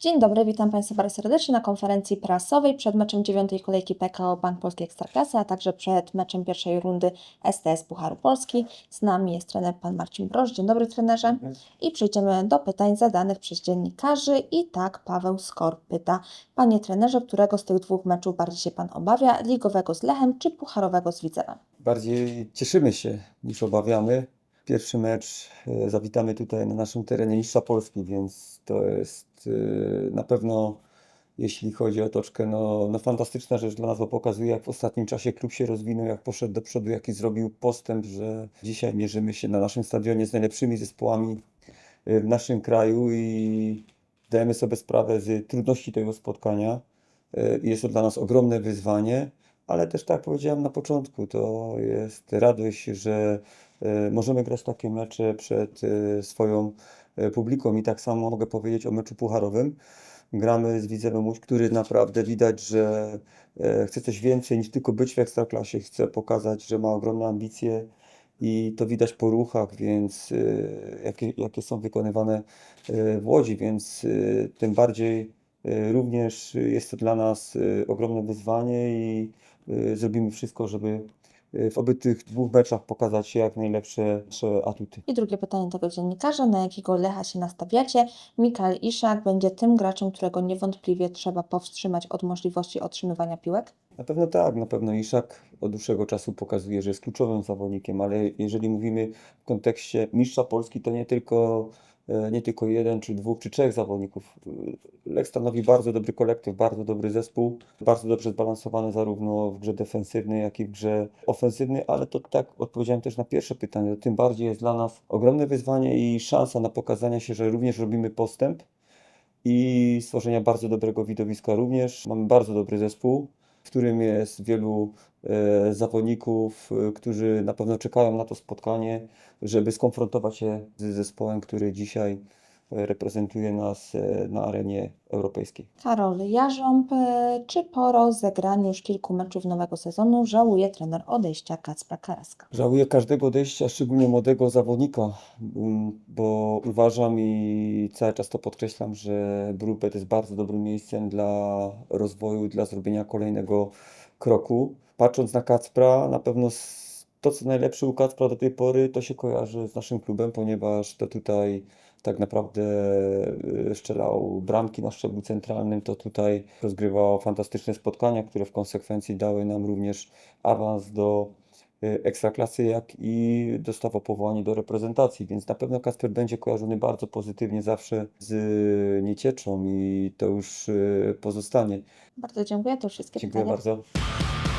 Dzień dobry, witam Państwa bardzo serdecznie na konferencji prasowej przed meczem dziewiątej kolejki PKO Bank Polski Ekstraklasy, a także przed meczem pierwszej rundy STS Pucharu Polski. Z nami jest trener pan Marcin Broż. Dzień dobry trenerze. I przejdziemy do pytań zadanych przez dziennikarzy. I tak Paweł Skor pyta, panie trenerze, którego z tych dwóch meczów bardziej się pan obawia? Ligowego z Lechem czy Pucharowego z Widzewem? Bardziej cieszymy się niż obawiamy. Pierwszy mecz e, zawitamy tutaj na naszym terenie Mistrza Polski, więc to jest e, na pewno, jeśli chodzi o otoczkę, no, no fantastyczna rzecz dla nas, bo pokazuje, jak w ostatnim czasie klub się rozwinął, jak poszedł do przodu, jaki zrobił postęp, że dzisiaj mierzymy się na naszym stadionie z najlepszymi zespołami e, w naszym kraju i zdajemy sobie sprawę z trudności tego spotkania. Jest to dla nas ogromne wyzwanie, ale też tak jak powiedziałem na początku, to jest radość, że możemy grać takie mecze przed e, swoją e, publiką i tak samo mogę powiedzieć o meczu pucharowym. Gramy z Widzewem Łódź, który naprawdę widać, że e, chce coś więcej niż tylko być w Ekstraklasie, chce pokazać, że ma ogromne ambicje i to widać po ruchach, więc e, jakie, jakie są wykonywane e, w Łodzi, więc e, tym bardziej e, również jest to dla nas e, ogromne wyzwanie i e, zrobimy wszystko, żeby e, w obu tych dwóch meczach pokazać jak najlepsze atuty. I drugie pytanie tego dziennikarza, na jakiego Lecha się nastawiacie? Mikael Iszak będzie tym graczem, którego niewątpliwie trzeba powstrzymać od możliwości otrzymywania piłek? Na pewno tak, na pewno Iszak od dłuższego czasu pokazuje, że jest kluczowym zawodnikiem, ale jeżeli mówimy w kontekście mistrza Polski, to nie tylko, nie tylko jeden, czy dwóch, czy trzech zawodników. Lech stanowi bardzo dobry kolektyw, bardzo dobry zespół, bardzo dobrze zbalansowany zarówno w grze defensywnej, jak i w grze ofensywnej, ale to tak odpowiedziałem też na pierwsze pytanie, tym bardziej jest dla nas ogromne wyzwanie i szansa na pokazanie się, że również robimy postęp i stworzenia bardzo dobrego widowiska również. Mamy bardzo dobry zespół, którym jest wielu e, zawodników, e, którzy na pewno czekają na to spotkanie, żeby skonfrontować się z zespołem, który dzisiaj reprezentuje nas e, na arenie europejskiej. Karol Jarząb, e, czy po rozegraniu już kilku meczów nowego sezonu żałuje trener odejścia Kacpra Karaska? Żałuję każdego odejścia, szczególnie młodego zawodnika, mm, bo uważam i cały czas to podkreślam, że Brupet jest bardzo dobrym miejscem dla rozwoju, dla zrobienia kolejnego kroku. Patrząc na Kacpra, na pewno to, co najlepsze u Kacpra do tej pory, to się kojarzy z naszym klubem, ponieważ to tutaj tak naprawdę y, strzelał bramki na szczeblu centralnym, to tutaj rozgrywał fantastyczne spotkania, które w konsekwencji dały nam również awans do y, ekstraklasy, jak i dostawał powołanie do reprezentacji, więc na pewno Kasper będzie kojarzony bardzo pozytywnie zawsze z Niecieczą i to już y, pozostanie. Bardzo dziękuję, to wszystkie Dziękuję pytania. bardzo.